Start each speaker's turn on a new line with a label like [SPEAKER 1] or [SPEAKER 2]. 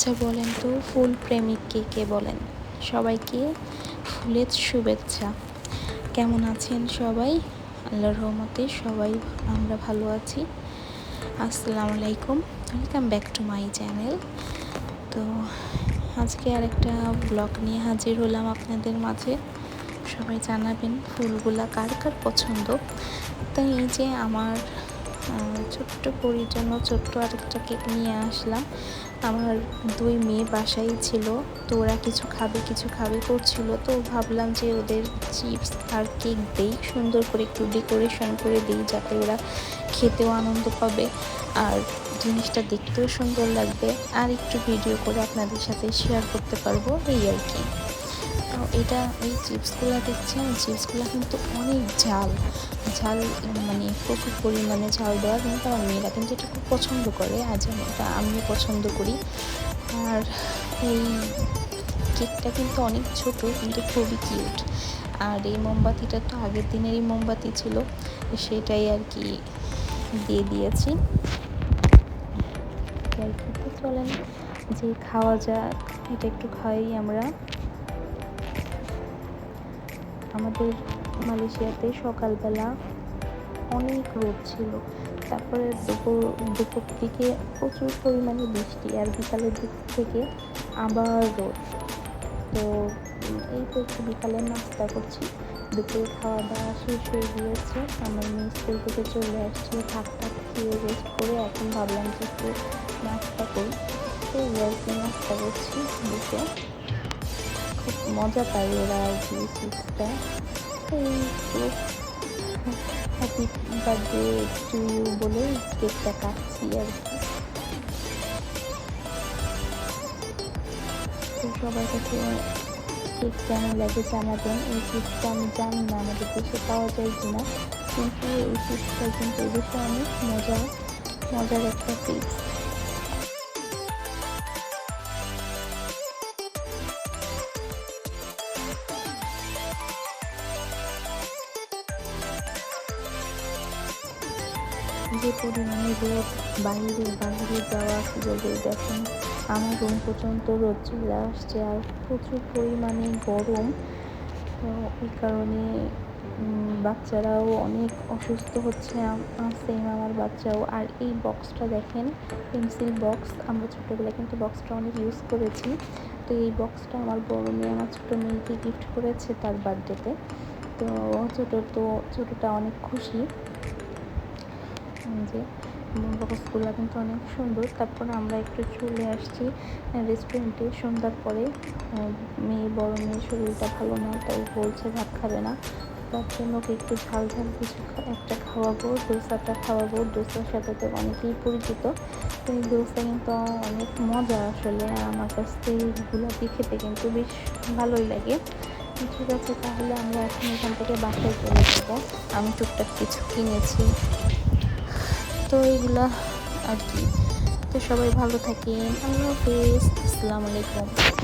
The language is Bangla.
[SPEAKER 1] আচ্ছা বলেন তো, ফুল প্রেমিককে কে বলেন? সবাইকে ফুলের শুভেচ্ছা। কেমন আছেন সবাই? আল্লাহর রহমতে সবাই আমরা ভালো আছি। আসসালামু আলাইকুম। Welcome back to my channel তো আজকে আর একটা ব্লগ নিয়ে হাজির হলাম আপনাদের মাঝে। সবাই জানাবেন ফুলগুলা কার কার পছন্দ। তাই এই যে আমার ছোট্ট পরির জন্য ছোট্ট আরেকটা কেক নিয়ে আসলাম। আমার দুই মেয়ে বাসায় ছিল, তো ওরা কিছু খাবে কিছু খাবে করছিল, তো ভাবলাম যে ওদের চিপস আর কেক দেই, সুন্দর করে একটু ডেকোরেশন করে দিই যাতে ওরা খেতেও আনন্দ পাবে আর জিনিসটা দেখতেও সুন্দর লাগবে। আর একটু ভিডিও করে আপনাদের সাথে শেয়ার করতে পারব, এই আর কি। তো এটা এই চিপসগুলো দেখছেন? চিপসগুলো কিন্তু অনেক ঝাল। ঝাল মানে প্রচুর পরিমাণে ঝাল দেওয়া কিন্তু আমার মেয়েরা কিন্তু এটা খুব পছন্দ করে। আজ এটা আমিও পছন্দ করি। আর এই কেকটা কিন্তু অনেক ছোট, কিন্তু খুবই কিউট। আর এই মোমবাতিটা তো আগের দিনেরই মোমবাতি ছিল, সেটাই আর কি দিয়ে দিয়েছি। চলেন। যে খাওয়া যাক, এটা একটু খাই আমরা। আমাদের মালয়েশিয়াতে সকালবেলা অনেক রোদ ছিল। তারপরে দুপুর দুপুর দিকে প্রচুর পরিমাণে বৃষ্টি আর বিকালের দিক থেকে আবার রোদ। তো এই তো একটু বিকালে নাস্তা করছি। দুপুরে খাওয়া দাওয়া শেষ হয়ে গিয়েছে। আমার মেয়ে স্কুল থেকে চলে আসছে। ভাত টাত খেয়ে রেস্ট করে এখন ভাবলাম যে একটু নাস্তা করি। তো আর কি নাস্তা করছি বুকে খুব মজা পাই ওরা আর কি চিপসটা এই হ্যাপি বার্থডে টু ইউ বলে কেকটা কাটছি আর কি। সবার কাছে কেক কেমন লাগে জানাবেন। এই চিপসটা আমি জানি না আমাদের দেশে পাওয়া যায় কিনা, কিন্তু এই চিপসটা কিন্তু এদেশে অনেক মজা মজার একটা চিপস যে পরিমাণে রোদ বাইরে বাইরে যাওয়া রোদে দেখেন, আমার রুম পর্যন্ত রোদ চলে আসছে আর প্রচুর পরিমাণে গরম। তো এই কারণে বাচ্চারাও অনেক অসুস্থ হচ্ছে সেম আমার বাচ্চাও। আর এই বক্সটা দেখেন পেন্সিল বক্স আমরা ছোটোবেলায় কিন্তু বক্সটা অনেক ইউজ করেছি। তো এই বক্সটা আমার বড় মেয়ে, আমার ছোটো মেয়েকে গিফট করেছে তার বার্থডেতে তো ছোটো তো, ছোটোটা অনেক খুশি। যে বক্সগুলো কিন্তু অনেক সুন্দর। তারপরে আমরা একটু চলে আসছি রেস্টুরেন্টে সন্ধ্যার পরে মেয়ে, বড় মেয়ে শরীরটা ভালো না, তাই বলছে ভাত খাবে না। তার জন্য ওকে একটু ঝাল ঝাল কিছু একটা খাওয়াবো ডোসাটা খাওয়াবো। ডোসার সাথে তো অনেকেই পরিচিত। এই ডোসা কিন্তু অনেক মজা আসলে। আমার কাছ থেকে গুলাপি খেতে কিন্তু বেশ ভালোই লাগে। ঠিক আছে, তাহলে আমরা এখন এখান থেকে বাসায় চলে যাব। আমি টুকটাক কিছু কিনেছি। তো এইগুলা আর কি। তো সবাই ভালো থাকেন। আল্লাহ হাফিজ। আসসালামু আলাইকুম।